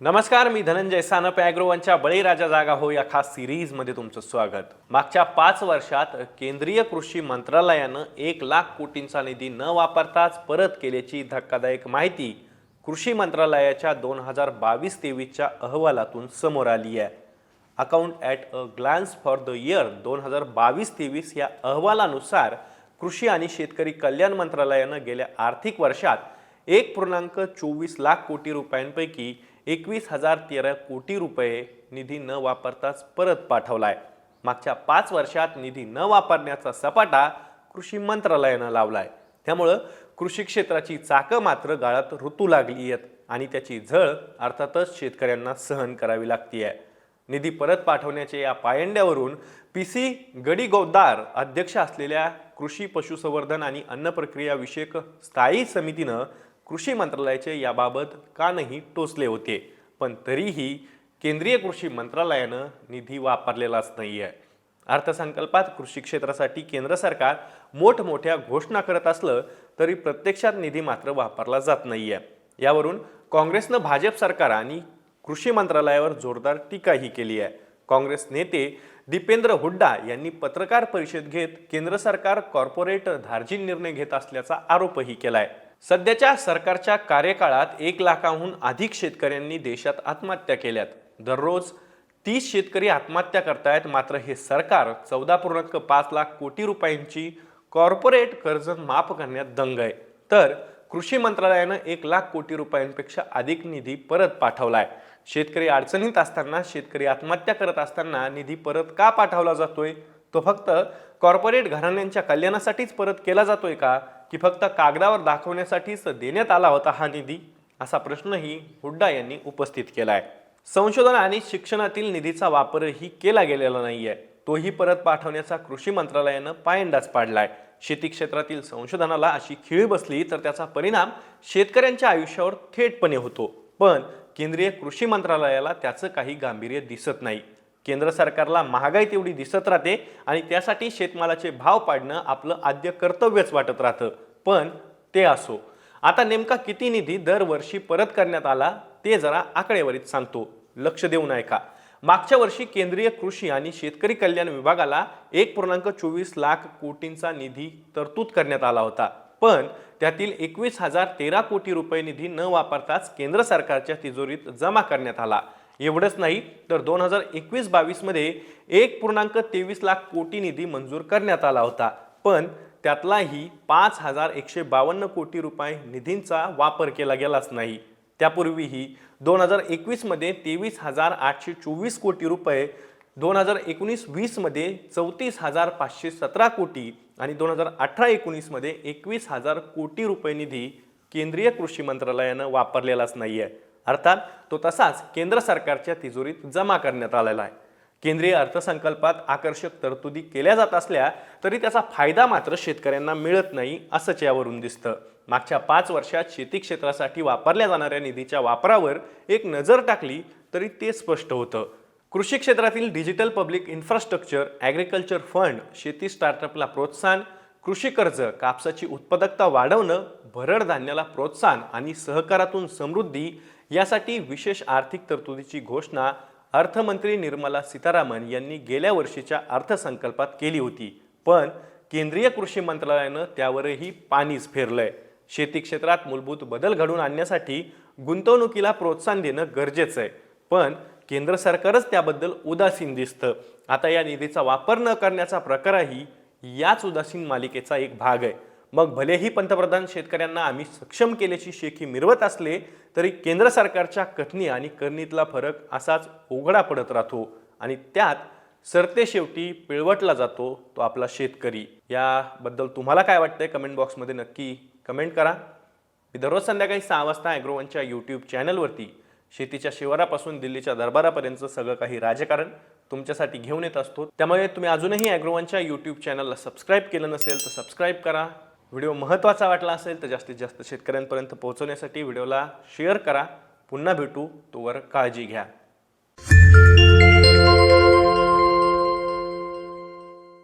नमस्कार मी धनंजय सानप ॲग्रोवनच्या बळीराजा जागा हो या खास सिरीजमध्ये तुमचं स्वागत. मागच्या पाच वर्षात केंद्रीय कृषी मंत्रालयानं एक लाख कोटींचा निधी न वापरताच परत केल्याची धक्कादायक माहिती कृषी मंत्रालयाच्या दोन हजार बावीस तेवीसच्या अहवालातून समोर आली आहे. Account at a glance for the year दोन हजार बावीस तेवीस या अहवालानुसार कृषी आणि शेतकरी कल्याण मंत्रालयानं गेल्या आर्थिक वर्षात एक पूर्णांक चोवीस लाख कोटी रुपयांपैकी एकवीस हजार तेरा कोटी रुपये निधी न वापरताच परत पाठवला आहे मागच्या पाच वर्षात निधी न वापरण्याचा सपाटा कृषी मंत्रालयानं लावला आहे त्यामुळं कृषी क्षेत्राची चाकं मात्र गाळात ऋतू लागली आहेत आणि त्याची झळ अर्थातच शेतकऱ्यांना सहन करावी लागती आहे निधी परत पाठवण्याच्या या पायंड्यावरून पी सी गडीगोद्दार अध्यक्ष असलेल्या कृषी पशुसंवर्धन आणि अन्न प्रक्रिया विषयक स्थायी समितीनं कृषी मंत्रालयाचे याबाबत कानही टोचले होते. पण तरीही केंद्रीय कृषी मंत्रालयानं निधी वापरलेलाच नाही आहे अर्थसंकल्पात कृषी क्षेत्रासाठी केंद्र सरकार मोठमोठ्या घोषणा करत असलं तरी प्रत्यक्षात निधी मात्र वापरला जात नाही आहे यावरून काँग्रेसनं भाजप सरकार आणि कृषी मंत्रालयावर जोरदार टीकाही केली आहे काँग्रेस नेते दीपेंद्र हुड्डा यांनी पत्रकार परिषद घेत केंद्र सरकार कॉर्पोरेट धार्जिन निर्णय घेत असल्याचा आरोपही केला आहे सध्याच्या सरकारच्या कार्यकाळात एक लाखाहून अधिक शेतकऱ्यांनी देशात आत्महत्या केल्यात. दररोज तीस शेतकरी आत्महत्या करतायत मात्र हे सरकार चौदा पूर्णांक पाच लाख कोटी रुपयांची कॉर्पोरेट कर्ज माफ करण्यात दंग आहे. तर कृषी मंत्रालयानं एक लाख कोटी रुपयांपेक्षा अधिक निधी परत पाठवला आहे शेतकरी अडचणीत असताना शेतकरी आत्महत्या करत असताना निधी परत का पाठवला जातोय? तो फक्त कॉर्पोरेट घराण्यांच्या कल्याणासाठीच परत केला जातोय का? की फक्त कागदावर दाखवण्यासाठीच देण्यात आला होता हा निधी? असा प्रश्नही हुड्डा यांनी उपस्थित केला आहे संशोधन आणि शिक्षणातील निधीचा वापरही केला गेलेला नाहीये. तोही परत पाठवण्याचा कृषी मंत्रालयानं पायंडाच पाडलाय. शेती क्षेत्रातील संशोधनाला अशी खिळी बसली तर त्याचा परिणाम शेतकऱ्यांच्या आयुष्यावर थेटपणे होतो. पण केंद्रीय कृषी मंत्रालयाला त्याचं काही गांभीर्य दिसत नाही. केंद्र सरकारला महागाई तेवढी दिसत राहते आणि त्यासाठी शेतमालाचे भाव पाडणं आपलं आद्य कर्तव्यच वाटत राहतं. पण ते असो. आता नेमका किती निधी दरवर्षी परत करण्यात आला ते जरा आकडेवारीत सांगतो. लक्ष देऊन ऐका मागच्या वर्षी केंद्रीय कृषी आणि शेतकरी कल्याण विभागाला एक पूर्णांक चोवीस लाख कोटींचा निधी तरतूद करण्यात आला होता. पण त्यातील एकवीस हजार तेरा कोटी रुपये निधी न वापरताच केंद्र सरकारच्या तिजोरीत जमा करण्यात आला. एवढंच नाही तर दोन हजार एकवीस बावीसमध्ये एक पूर्णांक तेवीस लाख कोटी निधी मंजूर करण्यात आला होता. पण त्यातलाही पाच हजार एकशे बावन्न कोटी रुपये निधींचा वापर केला गेलाच नाही. त्यापूर्वीही दोन हजार एकवीसमध्ये तेवीस हजार आठशे चोवीस कोटी रुपये दोन हजार एकोणीस वीसमध्ये चौतीस हजार पाचशे सतरा कोटी आणि दोन हजार अठरा एकोणीसमध्ये एकवीस हजार कोटी रुपये निधी केंद्रीय कृषी मंत्रालयानं वापरलेलाच नाही आहे अर्थात तो तसाच केंद्र सरकारच्या तिजोरीत जमा करण्यात आलेला आहे. केंद्रीय अर्थसंकल्पात आकर्षक तरतुदी केल्या जात असल्या तरी त्याचा फायदा मात्र शेतकऱ्यांना मिळत नाही असंच यावरून दिसतं. मागच्या पाच वर्षात शेती क्षेत्रासाठी वापरल्या जाणाऱ्या निधीच्या वापरावर एक नजर टाकली तरी ते स्पष्ट होतं. कृषी क्षेत्रातील digital public infrastructure agriculture fund शेती स्टार्टअपला प्रोत्साहन कृषी कर्ज कापसाची उत्पादकता वाढवणं भरड धान्याला प्रोत्साहन आणि सहकारातून समृद्धी यासाठी विशेष आर्थिक तरतुदीची घोषणा अर्थमंत्री निर्मला सीतारामन यांनी गेल्या वर्षीच्या अर्थसंकल्पात केली होती. पण केंद्रीय कृषी मंत्रालयानं त्यावरही पाणीच फेरलंय. शेती क्षेत्रात मूलभूत बदल घडवून आणण्यासाठी गुंतवणुकीला प्रोत्साहन देणं गरजेचं आहे. पण केंद्र सरकारच त्याबद्दल उदासीन दिसतं. आता या निधीचा वापर न करण्याचा प्रकारही याच उदासीन मालिकेचा एक भाग आहे. मग भलेही पंतप्रधान शेतकऱ्यांना आम्ही सक्षम केल्याची शेखी मिरवत असले तरी केंद्र सरकारच्या कथनी आणि करणीतला फरक असाच उघडा पडत राहतो आणि त्यात सरते शेवटी पिळवटला जातो तो आपला शेतकरी. याबद्दल तुम्हाला काय वाटतंय? कमेंट बॉक्समध्ये नक्की कमेंट करा. मी दररोज संध्याकाळी सहा वाजता ॲग्रोवनच्या यूट्यूब चॅनलवरती शेतीच्या शिवारापासून दिल्लीच्या दरबारापर्यंत सगळं काही राजकारण तुमच्यासाठी घेऊन येत असतो. त्यामुळे तुम्ही अजूनही ॲग्रोवनच्या यूट्यूब चॅनलला सबस्क्राईब केलं नसेल तर सबस्क्राईब करा. व्हिडिओ महत्त्वाचा वाटला असेल तर जास्तीत जास्त शेतकऱ्यांपर्यंत पोहोचवण्यासाठी व्हिडिओला शेअर करा. पुन्हा भेटू. तोवर काळजी घ्या.